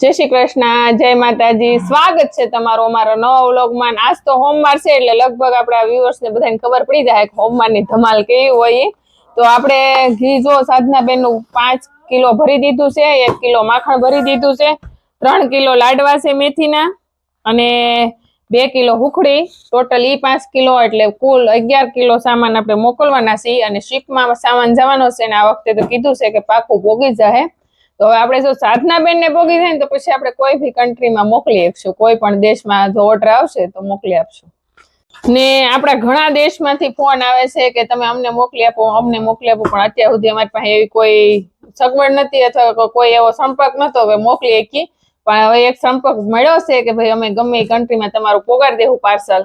જય શ્રી કૃષ્ણ, જય માતાજી. સ્વાગત છે તમારો અમારો નવો વ્લોગમાં. અને આજ તો હોમવાર છે એટલે લગભગ આપણા વ્યુઅર્સ ને બધાને ખબર પડી જાય કે હોમવારની ધમાલ કેવી હોય. તો આપણે ઘી જો સાધનાબેનનું પાંચ કિલો ભરી દીધું છે, એક કિલો માખણ ભરી દીધું છે, ત્રણ કિલો લાડવા છે મેથીના અને બે કિલો હુખડી. ટોટલ ઈ પાંચ કિલો એટલે કુલ અગિયાર કિલો સામાન આપણે મોકલવાના છીએ અને શિપમાં સામાન જવાનો છે. ને આ વખતે તો કીધું છે કે પાકું ભોગી જાહે. તો હવે આપણે જો સાધના બેન ને ભોગી ને તો પછી આપણે કોઈ બી કન્ટ્રીમાં મોકલી આપશું. કોઈ પણ દેશમાં જો ઓર્ડર આવશે તો મોકલી આપશું. ને આપણા ઘણા દેશમાંથી ફોન આવે છે કે તમે અમને મોકલી આપો, અમને મોકલી આપો, પણ અત્યાર સુધી અમારી પાસે એવી કોઈ સગવડ નથી અથવા કોઈ એવો સંપર્ક નતો હવે મોકલી શકીએ. પણ હવે એક સંપર્ક મળ્યો છે કે ભાઈ અમે ગમે એ કન્ટ્રીમાં તમારું પોગાડી દેવું પાર્સલ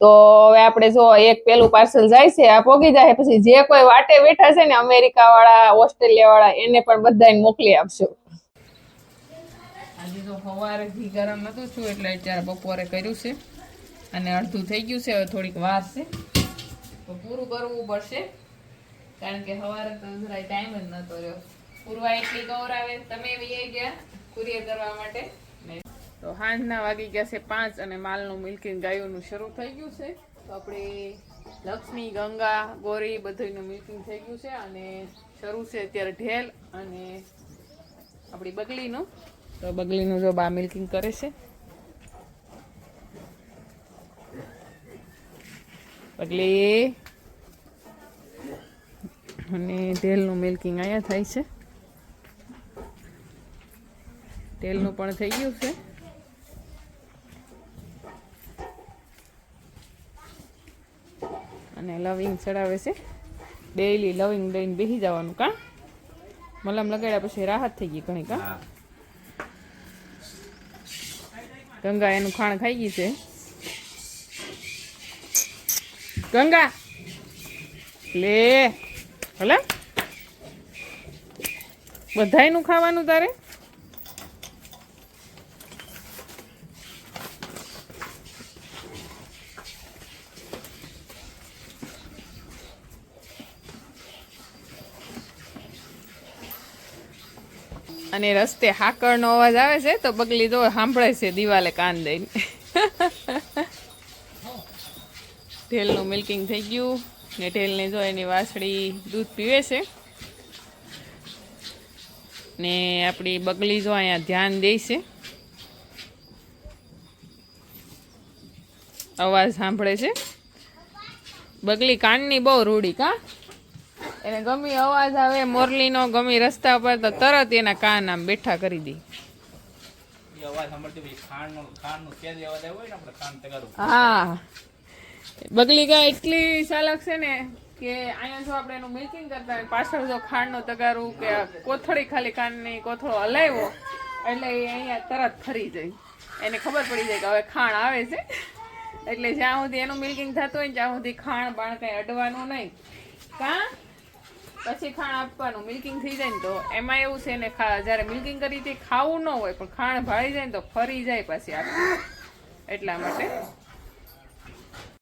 તો હવે આપણે જો એક પેલું પાર્સલ જાય છે, આ પોગી જાય, પછી જે કોઈ વાટે બેઠા છે ને અમેરિકા વાળા ઓસ્ટ્રેલિયા વાળા એને પણ બધાને મોકલી આપશું. આજે તો સવારે ઘી ગરમ નતું છું એટલે અત્યારે બપોરે કર્યું છે. અને અડધું થઈ ગયું છે, હવે થોડીક વાર છે. તો પૂરું કરવું પડશે, કારણ કે સવારે તો જરાય ટાઈમ જ નતો રહ્યો. પૂરવા એટલી ગૌરાવે તમે ગયા કુરિયર કરવા માટે? તો સાંજના વાગી ગયા છે પાંચ અને માલનું મિલ્કિંગ ગાયોનું શરૂ થઈ ગયું છે. તો આપણે લક્ષ્મી, ગંગા, ગોરી બધુંનું મિલ્કિંગ થઈ ગયું છે અને શરૂ છે અત્યારે ઢેલ અને આપણી બગલીનું. તો બગલીનું જો બા મિલ્કિંગ કરે છે. બગલી અને ઢેલનું મિલ્કિંગ અહીંયા થાય છે. તેલનું પણ થઈ ગયું છે. અને લવિંગ ચડાવે છે. ડેઈલી લવિંગ લઈને બેસી જવાનું કા? મલમ લગાડ્યા પછી રાહત થઈ ગઈ ઘણી કા? ગંગા એનું ખાણ ખાઈ ગઈ છે. ગંગા! લે! ભલે બધાયનું ખાવાનું તારે? અને રસ્તે હાકરનો અવાજ આવે છે, તો બગલી તો સાંભળે છે દિવાલે કાન દઈને. ઢેલનું મિલ્કિંગ થઈ ગયું ને ઢેલને જો એની વાછડી દૂધ પીવે છે. ને આપણી બગલી જો અહીંયા ધ્યાન દે છે. અવાજ સાંભળે છે. બગલી કાનની બહુ રૂડી કા એને ગમી અવાજ આવે મોરલીનો ગમી રસ્તા પર તો તરત એના કાન આમ બેઠા કરી દે. ખાંડ હા. બગલી ગાય એટલી ચાલક છે ને કે અહીંયા જો આપણે એનું મિલ્કિંગ કરતા હોય પાછળ જો ખાંડનો તગારું કે કોથળી ખાલી ખાંડની કોથળો હલાવ્યો એટલે એ અહીંયા તરત ફરી જાય. એને ખબર પડી જાય કે હવે ખાણ આવે છે. એટલે જ્યાં સુધી એનું મિલ્કિંગ થતું હોય ને ત્યાં સુધી ખાણ બાણ કઈ અડવાનું નહીં. કા? પછી ખાણ આપવાનું મિલ્કિંગ થઈ જાય ને તો એમાં એવું છે ને જ્યારે મિલ્કિંગ કરી તે ખાવું ન હોય, પણ ખાણ ભાળી જાય ને તો ફરી જાય પછી આપી એટલા માટે.